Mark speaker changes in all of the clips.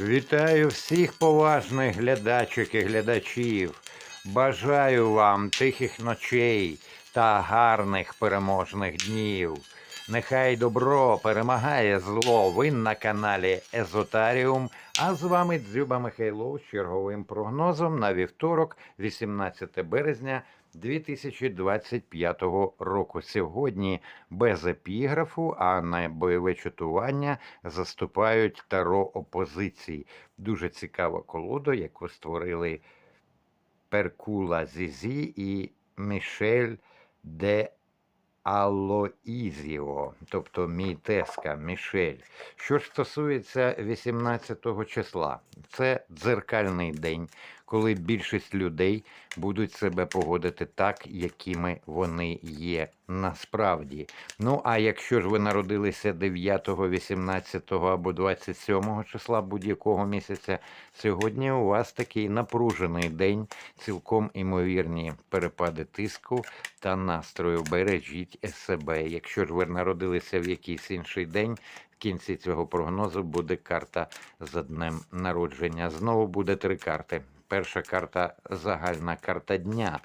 Speaker 1: Вітаю всіх поважних глядачок і глядачів. Бажаю вам тихих ночей та гарних переможних днів. Нехай добро перемагає зло. Ви на каналі Езотаріум. А з вами Дзюба Михайлов з черговим прогнозом на вівторок, 18 березня 2025 року. Сьогодні без епіграфу, а на бойове чатування заступають таро опозиції. Дуже цікава колода, яку створили Перкула Зізі і Мішель де Алоїзіо, тобто мій теска Мішель. Що ж стосується 18 числа, це дзеркальний день, коли більшість людей будуть себе поводити так, якими вони є насправді. Ну а якщо ж ви народилися 9, 18 або 27 числа будь-якого місяця, сьогодні у вас такий напружений день, цілком імовірні перепади тиску та настрою. Бережіть себе. Якщо ж ви народилися в якийсь інший день. В кінці цього прогнозу буде карта за днем народження. Знову буде три карти. Перша карта загальна карта дня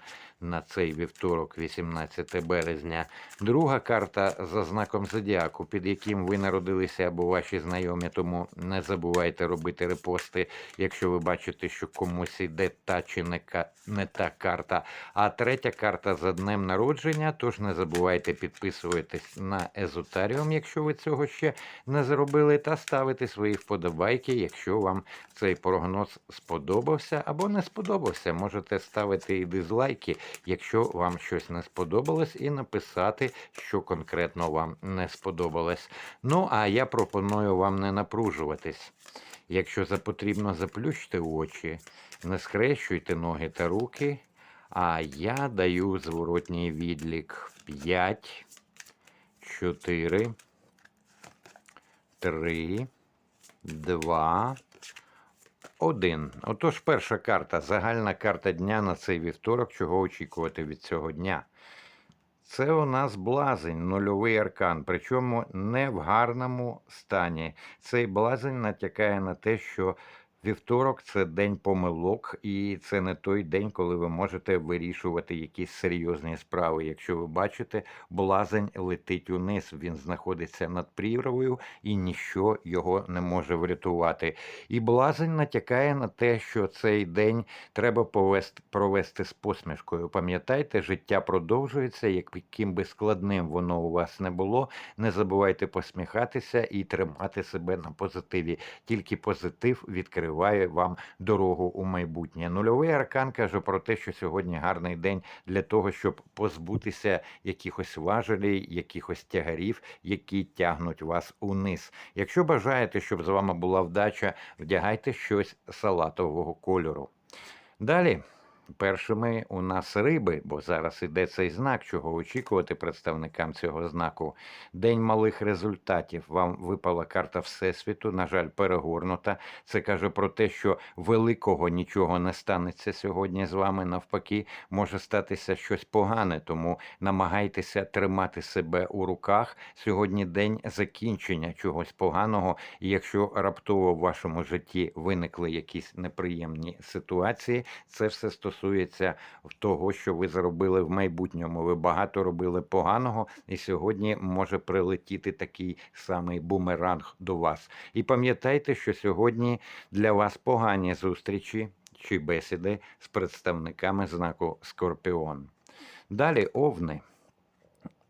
Speaker 1: на цей вівторок, 18 березня. Друга карта за знаком зодіаку, під яким ви народилися або ваші знайомі. Тому не забувайте робити репости, якщо ви бачите, що комусь йде та чи не, не та карта. А третя карта за днем народження. Тож не забувайте підписуватись на Езотаріум, якщо ви цього ще не зробили, та ставити свої вподобайки, якщо вам цей прогноз сподобався або не сподобався. Можете ставити і дизлайки, якщо вам щось не сподобалось, і написати, що конкретно вам не сподобалось. Ну, а я пропоную вам не напружуватись. Якщо потрібно, заплющте очі, не скрещуйте ноги та руки. А я даю зворотній відлік 5, 4, 3, 2, 1. Отож, перша карта, загальна карта дня на цей вівторок, чого очікувати від цього дня. Це у нас блазень, нульовий аркан, причому не в гарному стані. Цей блазень натякає на те, що вівторок це день помилок, і це не той день, коли ви можете вирішувати якісь серйозні справи. Якщо ви бачите, блазень летить униз, він знаходиться над прірвою і ніщо його не може врятувати. І блазень натякає на те, що цей день треба повести, провести з посмішкою. Пам'ятайте, життя продовжується, яким би складним воно у вас не було. Не забувайте посміхатися і тримати себе на позитиві. Тільки позитив відкриває вам дорогу у майбутнє. Нульовий аркан каже про те, що сьогодні гарний день для того, щоб позбутися якихось важелей, якихось тягарів, які тягнуть вас униз. Якщо бажаєте, щоб з вами була вдача, вдягайте щось салатового кольору. Далі. Першими у нас риби, бо зараз іде цей знак, чого очікувати представникам цього знаку. День малих результатів. Вам випала карта Всесвіту, на жаль, перегорнута. Це каже про те, що великого нічого не станеться сьогодні з вами. Навпаки, може статися щось погане, тому намагайтеся тримати себе у руках. Сьогодні день закінчення чогось поганого. І якщо раптово в вашому житті виникли якісь неприємні ситуації, це все стосується того, що ви зробили в майбутньому. Ви багато робили поганого, і сьогодні може прилетіти такий самий бумеранг до вас. І пам'ятайте, що сьогодні для вас погані зустрічі чи бесіди з представниками знаку Скорпіон. Далі овни.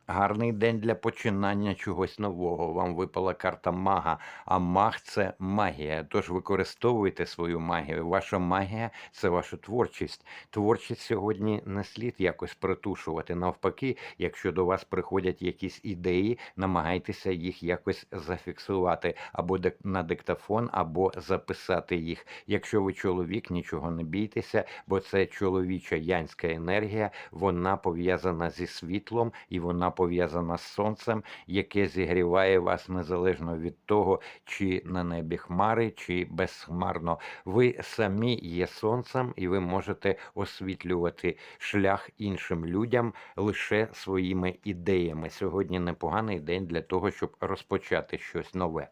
Speaker 1: Гарний день для починання чогось нового. Вам випала карта мага, а маг це магія. Тож використовуйте свою магію. Ваша магія це ваша творчість. Творчість сьогодні не слід якось притушувати. Навпаки, якщо до вас приходять якісь ідеї, намагайтеся їх якось зафіксувати або на диктофон, або записати їх. Якщо ви чоловік, нічого не бійтеся, бо це чоловіча янська енергія, вона пов'язана зі світлом і вона пов'язана з сонцем, яке зігріває вас незалежно від того, чи на небі хмари, чи безхмарно. Ви самі є сонцем, і ви можете освітлювати шлях іншим людям лише своїми ідеями. Сьогодні непоганий день для того, щоб розпочати щось нове.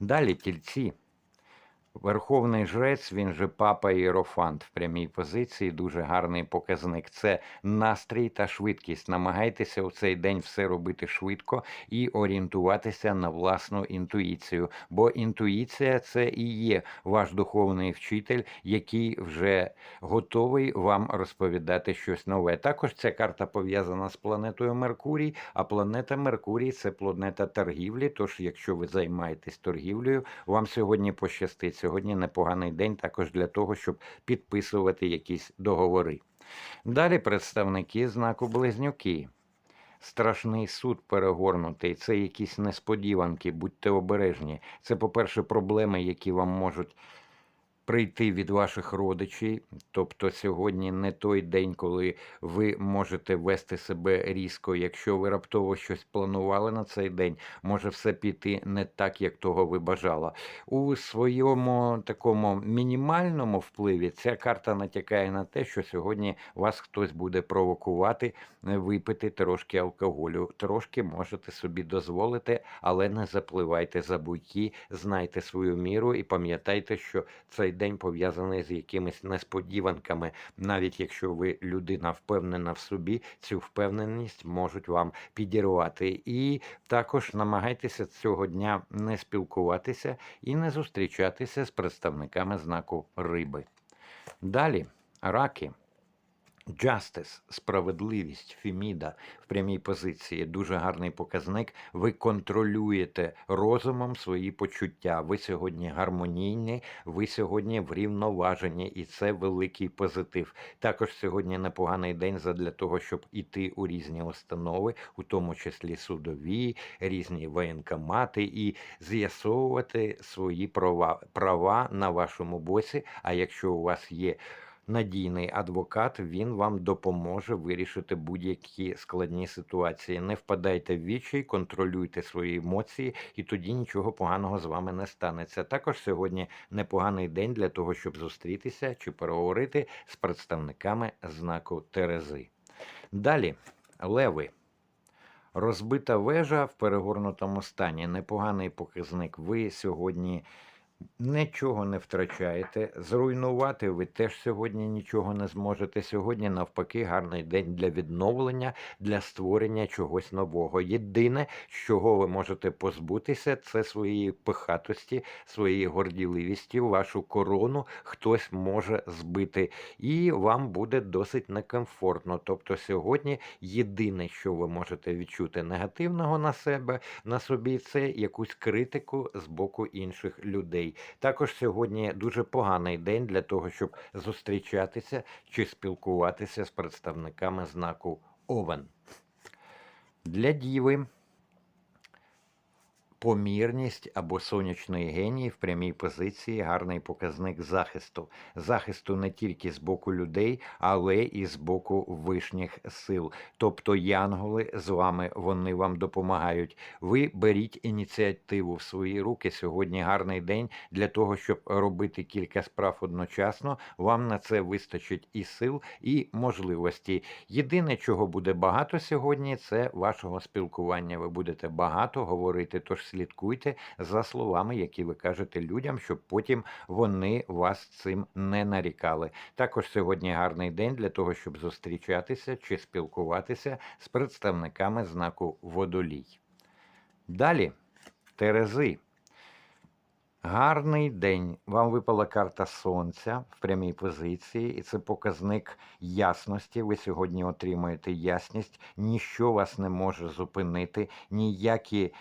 Speaker 1: Далі тільці. Верховний жрець, він же папа Єрофант в прямій позиції, дуже гарний показник. Це настрій та швидкість. Намагайтеся у цей день все робити швидко і орієнтуватися на власну інтуїцію. Бо інтуїція це і є ваш духовний вчитель, який вже готовий вам розповідати щось нове. Також ця карта пов'язана з планетою Меркурій, а планета Меркурій це планета торгівлі. Тож, якщо ви займаєтесь торгівлею, вам сьогодні пощастить. Сьогодні непоганий день також для того, щоб підписувати якісь договори. Далі представники знаку Близнюки. Страшний суд перегорнутий, це якісь несподіванки, будьте обережні. Це, по-перше, проблеми, які вам можуть прийти від ваших родичів. Тобто сьогодні не той день, коли ви можете вести себе різко. Якщо ви раптово щось планували на цей день, може все піти не так, як того ви бажала. У своєму такому мінімальному впливі ця карта натякає на те, що сьогодні вас хтось буде провокувати е, випити трошки алкоголю. Трошки можете собі дозволити, але не запливайте за буйки, знайте свою міру і пам'ятайте, що цей день пов'язаний з якимись несподіванками. Навіть якщо ви людина впевнена в собі, цю впевненість можуть вам підірвати. І також намагайтеся цього дня не спілкуватися і не зустрічатися з представниками знаку риби. Далі раки. Justice, справедливість, Феміда в прямій позиції дуже гарний показник. Ви контролюєте розумом свої почуття. Ви сьогодні гармонійні, ви сьогодні врівноважені, і це великий позитив. Також сьогодні непоганий день задля того, щоб іти у різні установи, у тому числі судові, різні воєнкомати, і з'ясовувати свої права, права на вашому боці. А якщо у вас є надійний адвокат, він вам допоможе вирішити будь-які складні ситуації. Не впадайте в відчай, контролюйте свої емоції, і тоді нічого поганого з вами не станеться. Також сьогодні непоганий день для того, щоб зустрітися чи переговорити з представниками знаку Терези. Далі, леви. Розбита вежа в перегорнутому стані. Непоганий показник. Ви сьогодні Нічого не втрачаєте. Зруйнувати ви теж сьогодні нічого не зможете. Сьогодні, навпаки, гарний день для відновлення, для створення чогось нового. Єдине, з чого ви можете позбутися, це своєї пихатості, своєї горділивісті, вашу корону хтось може збити, і вам буде досить некомфортно. Тобто, сьогодні єдине, що ви можете відчути негативного на себе, на собі, це якусь критику з боку інших людей. Також сьогодні дуже поганий день для того, щоб зустрічатися чи спілкуватися з представниками знаку Овен. Для діви помірність або сонячний геній в прямій позиції гарний показник захисту. Захисту не тільки з боку людей, але і з боку вишніх сил. Тобто янголи з вами вони вам допомагають. Ви беріть ініціативу в свої руки. Сьогодні гарний день для того, щоб робити кілька справ одночасно. Вам на це вистачить і сил, і можливості. Єдине, чого буде багато сьогодні, це вашого спілкування. Ви будете багато говорити. Тож слідкуйте за словами, які ви кажете людям, щоб потім вони вас цим не нарікали. Також сьогодні гарний день для того, щоб зустрічатися чи спілкуватися з представниками знаку водолій. Далі Терези. Гарний день. Вам випала карта Сонця в прямій позиції, і це показник ясності. Ви сьогодні отримуєте ясність. Ніщо вас не може зупинити, ніякі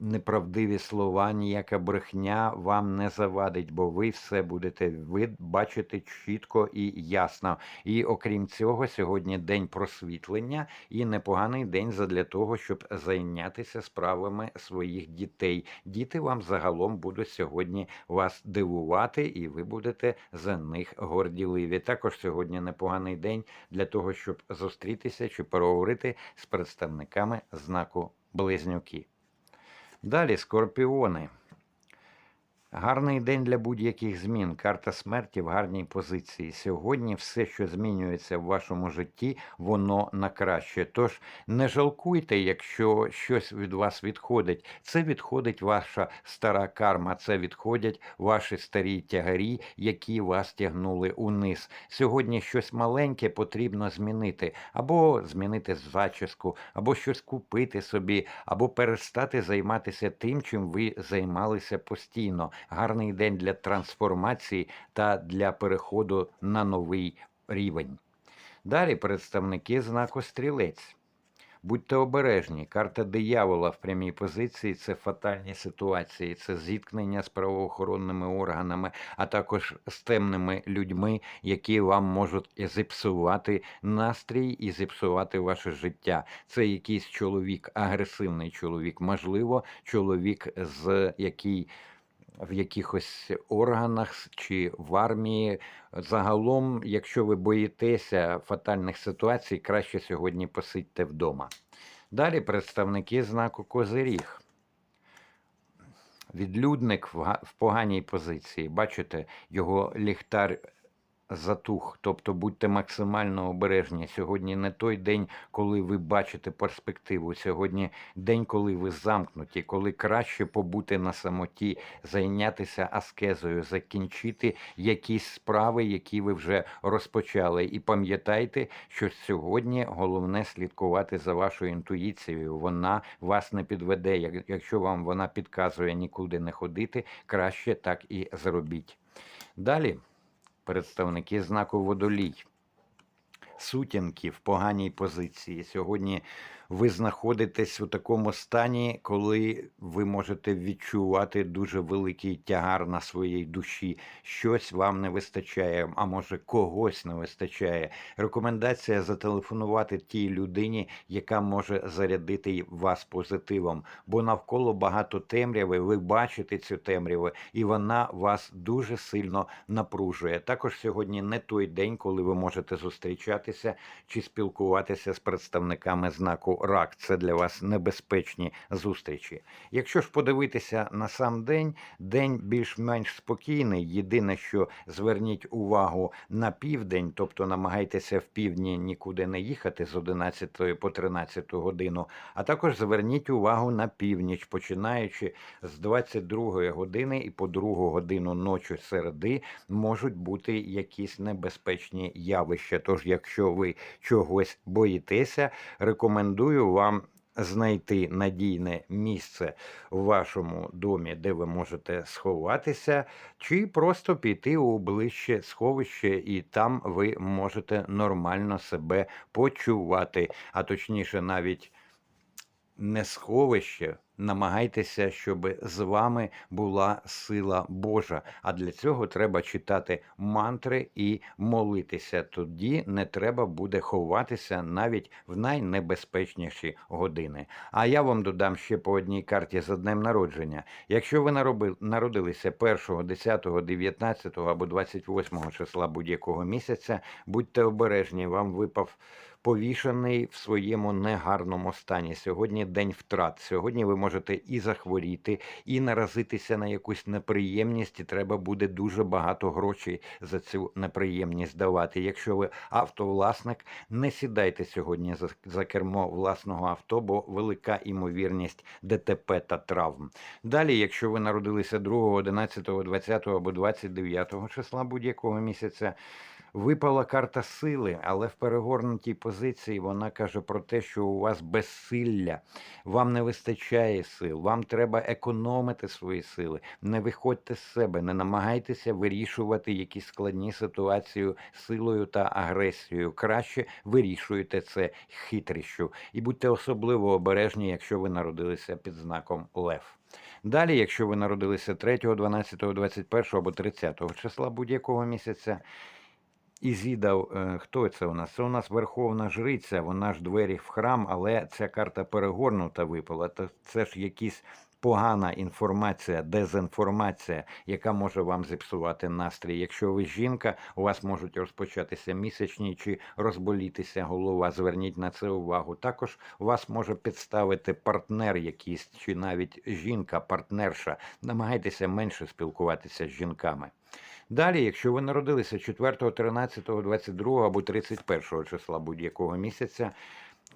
Speaker 1: неправдиві слова, ніяка брехня вам не завадить, бо ви все будете бачити чітко і ясно. І окрім цього, сьогодні день просвітлення і непоганий день задля того, щоб зайнятися справами своїх дітей. Діти вам загалом будуть сьогодні вас дивувати, і ви будете за них горділиві. Також сьогодні непоганий день для того, щоб зустрітися чи переговорити з представниками знаку Близнюки. Далі скорпіони. Гарний день для будь-яких змін. Карта смерті в гарній позиції. Сьогодні все, що змінюється в вашому житті, воно на краще. Тож не жалкуйте, якщо щось від вас відходить. Це відходить ваша стара карма, це відходять ваші старі тягарі, які вас тягнули униз. Сьогодні щось маленьке потрібно змінити, або змінити зачіску, або щось купити собі, або перестати займатися тим, чим ви займалися постійно. Гарний день для трансформації та для переходу на новий рівень. Далі представники знаку стрілець. Будьте обережні. Карта диявола в прямій позиції це фатальні ситуації, це зіткнення з правоохоронними органами, а також з темними людьми, які вам можуть зіпсувати настрій і зіпсувати ваше життя. Це якийсь чоловік, агресивний чоловік, можливо, чоловік, з який в якихось органах чи в армії. Загалом, якщо ви боїтеся фатальних ситуацій, краще сьогодні посидьте вдома. Далі представники знаку Козиріг. Відлюдник в поганій позиції. Бачите, його ліхтар затух. Тобто будьте максимально обережні. Сьогодні не той день, коли ви бачите перспективу. Сьогодні день, коли ви замкнуті, коли краще побути на самоті, зайнятися аскезою, закінчити якісь справи, які ви вже розпочали. І пам'ятайте, що сьогодні головне слідкувати за вашою інтуїцією. Вона вас не підведе. Якщо вам вона підказує нікуди не ходити, краще так і зробіть. Далі представники знаку водолій. Сутінки в поганій позиції. Сьогодні ви знаходитесь у такому стані, коли ви можете відчувати дуже великий тягар на своїй душі. Щось вам не вистачає, а може когось не вистачає. Рекомендація зателефонувати тій людині, яка може зарядити вас позитивом, бо навколо багато темряви. Ви бачите цю темряву, і вона вас дуже сильно напружує. Також сьогодні не той день, коли ви можете зустрічатися чи спілкуватися з представниками знаку рак. Це для вас небезпечні зустрічі. Якщо ж подивитися на сам день, день більш-менш спокійний. Єдине, що зверніть увагу на південь, тобто намагайтеся в півдні нікуди не їхати з 11 по 13 годину, а також зверніть увагу на північ, починаючи з 22 години і по 2 годину ночі середи можуть бути якісь небезпечні явища. Тож, якщо ви чогось боїтеся, рекомендую вам знайти надійне місце в вашому домі, де ви можете сховатися, чи просто піти у ближче сховище, і там ви можете нормально себе почувати, а точніше, навіть не сховище. Намагайтеся, щоб з вами була сила Божа. А для цього треба читати мантри і молитися. Тоді не треба буде ховатися навіть в найнебезпечніші години. А я вам додам ще по одній карті за днем народження. Якщо ви народилися 1, 10, 19 або 28 числа будь-якого місяця, будьте обережні, вам випав повішений в своєму негарному стані. Сьогодні день втрат. Сьогодні ви можете і захворіти, і наразитися на якусь неприємність, і треба буде дуже багато грошей за цю неприємність давати. Якщо ви автовласник, не сідайте сьогодні за, за кермо власного авто, бо велика імовірність ДТП та травм. Далі, якщо ви народилися 2, 11, 20 або 29 числа будь-якого місяця. Випала карта сили, але в перегорнутій позиції вона каже про те, що у вас безсилля, вам не вистачає сил, вам треба економити свої сили. Не виходьте з себе, не намагайтеся вирішувати якісь складні ситуації силою та агресією. Краще вирішуйте це хитрістю. І будьте особливо обережні, якщо ви народилися під знаком Лев. Далі, якщо ви народилися 3, 12, 21 або 30 числа будь-якого місяця, Ізіда, е, хто це у нас? Це у нас Верховна Жриця, вона ж двері в храм, але ця карта перегорнута випала. Це ж якісь погана інформація, дезінформація, яка може вам зіпсувати настрій. Якщо ви жінка, у вас можуть розпочатися місячні чи розболітися голова. Зверніть на це увагу. Також вас може підставити партнер якийсь, чи навіть жінка, партнерша. Намагайтеся менше спілкуватися з жінками. Далі, якщо ви народилися 4, 13, 22 або 31 числа будь-якого місяця,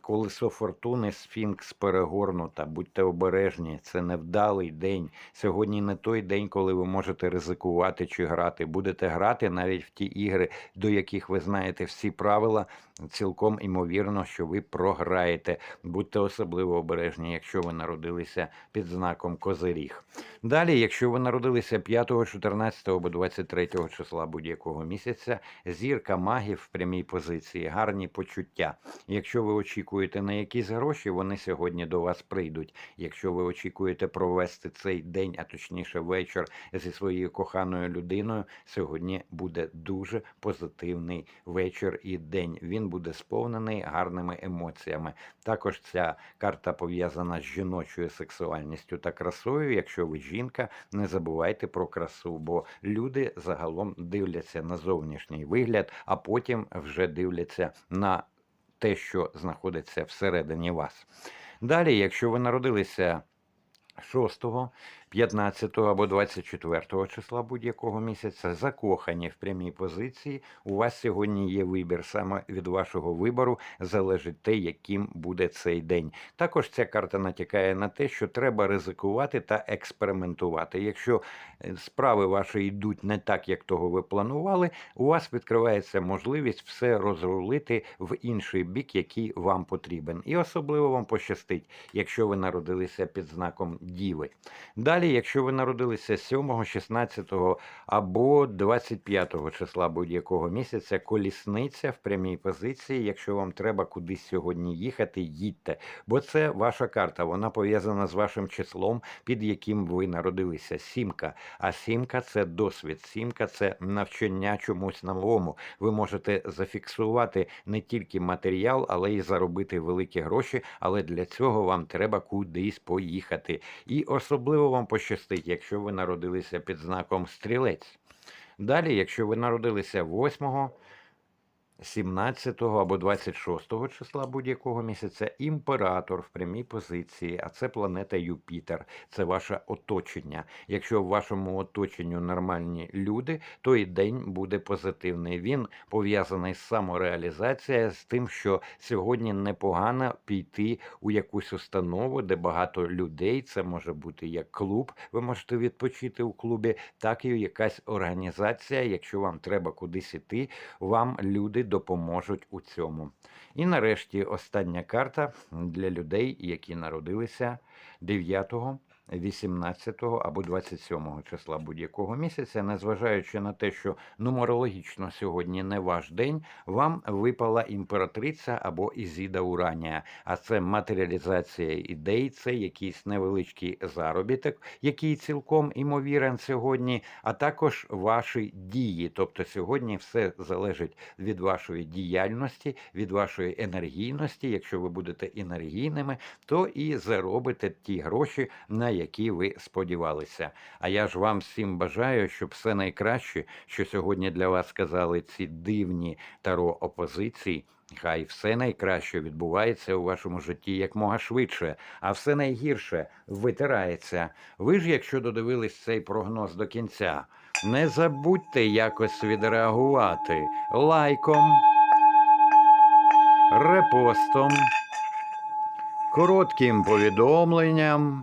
Speaker 1: колесо фортуни, сфінкс перегорнута, будьте обережні, це невдалий день. Сьогодні не той день, коли ви можете ризикувати чи грати. Будете грати навіть в ті ігри, до яких ви знаєте всі правила. Цілком імовірно, що ви програєте. Будьте особливо обережні, якщо ви народилися під знаком Козиріг. Далі, якщо ви народилися 5, 14 або 23 числа будь-якого місяця, зірка магів в прямій позиції, гарні почуття. Якщо ви очікуєте на якісь гроші, вони сьогодні до вас прийдуть. Якщо ви очікуєте провести цей день, а точніше вечір зі своєю коханою людиною, сьогодні буде дуже позитивний вечір і день. Він буде сповнений гарними емоціями. Також ця карта пов'язана з жіночою сексуальністю та красою. Якщо ви жінка, не забувайте про красу, бо люди загалом дивляться на зовнішній вигляд, а потім вже дивляться на те, що знаходиться всередині вас. Далі, якщо ви народилися 6, 15 або 24 числа будь-якого місяця, закохані в прямій позиції, у вас сьогодні є вибір. Саме від вашого вибору залежить те, яким буде цей день. Також ця карта натякає на те, що треба ризикувати та експериментувати. Якщо е, справи ваші йдуть не так, як того ви планували, у вас відкривається можливість все розрулити в інший бік, який вам потрібен. І особливо вам пощастить, якщо ви народилися під знаком Діви. Далі, якщо ви народилися 7, 16 або 25 числа будь-якого місяця, колісниця в прямій позиції, якщо вам треба кудись сьогодні їхати, їдьте. Бо це ваша карта, вона пов'язана з вашим числом, під яким ви народилися. Сімка. А сімка це досвід, сімка це навчання чомусь новому. Ви можете зафіксувати не тільки матеріал, але й заробити великі гроші. Але для цього вам треба кудись поїхати. І особливо вам пощастить, якщо ви народилися під знаком стрілець. Далі, якщо ви народилися 8, 17 або 26 числа будь-якого місяця, імператор в прямій позиції, а це планета Юпітер, це ваше оточення. Якщо в вашому оточенню нормальні люди, то і день буде позитивний. Він пов'язаний з самореалізацією, з тим, що сьогодні непогано піти у якусь установу, де багато людей. Це може бути як клуб. Ви можете відпочити у клубі, так і якась організація. Якщо вам треба кудись іти, вам люди допоможуть у цьому. І нарешті остання карта для людей, які народилися 9 18 або 27 числа будь-якого місяця, незважаючи на те, що нумерологічно сьогодні не ваш день, вам випала імператриця або Ізіда Уранія. А це матеріалізація ідей, це якийсь невеличкий заробіток, який цілком імовірен сьогодні, а також ваші дії. Тобто сьогодні все залежить від вашої діяльності, від вашої енергійності. Якщо ви будете енергійними, то і заробите ті гроші, на які ви сподівалися. А я ж вам всім бажаю, щоб все найкраще, що сьогодні для вас сказали ці дивні таро опозиції. Хай все найкраще відбувається у вашому житті якмога швидше, а все найгірше витирається. Ви ж, якщо додивились цей прогноз до кінця, не забудьте якось відреагувати лайком, репостом, коротким повідомленням.